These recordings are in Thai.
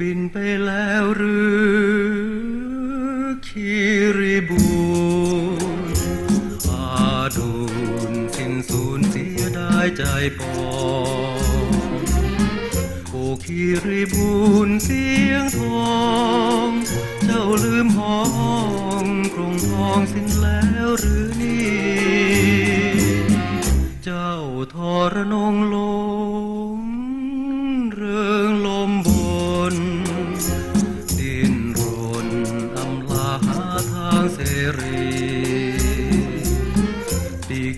บินไปแล้วหรือคิริบูอาดุนสิ้นสูญเสียได้ใจปองโอคิริบูนเสียงทอง เจ้าลืมห้องกรงทองสิ้นแล้วหรือนี่ เจ้าทรนงล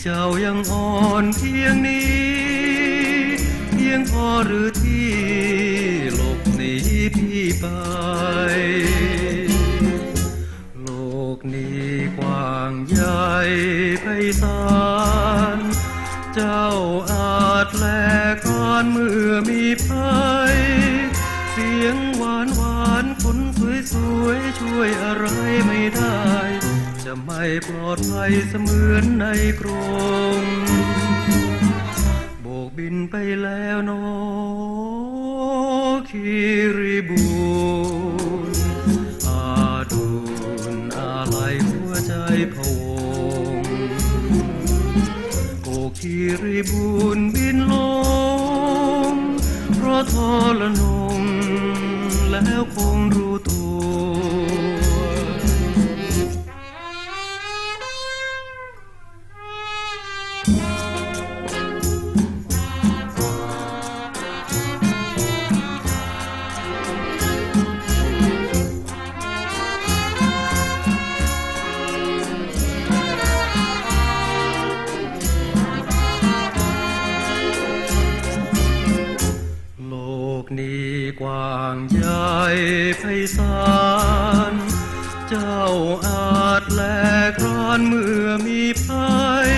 จ้ายังอ่อนเพียงนี้ เพียงพอหรือที่หลบหนีพี่ไป โลกนี้กว้างใหญ่ไพศาลเจ้าอาจแลกอนเมื่อมีภัยเสียงหวานหวานคนสวยสวยๆช่วยอะไรไม่ได้ จะไม่ปลอดภัยเสมือนในกรงโบกบินไปแล้วนอคิริบูนอาดุนอะไรหัวใจพวงโอคิริบูนบินลงเพราะทรนงแล้วคงรู้ นี้กว้างใหญ่ไพศาล เจ้าอาจแลกรอนเมื่อมีภัย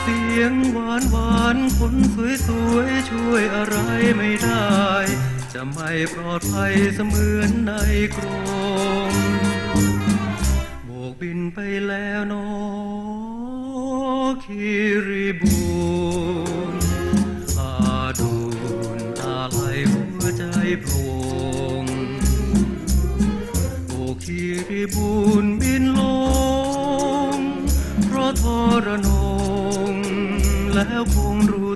เสียงหวานหวานคนสวยสวยช่วยอะไรไม่ได้ จะไม่ปลอดภัยเสมือนในกรงโบกบินไปแล้วนอคิริบู ใจพะวงโอคีริบูนบินลง เพราะทรนงแล้วคงรู้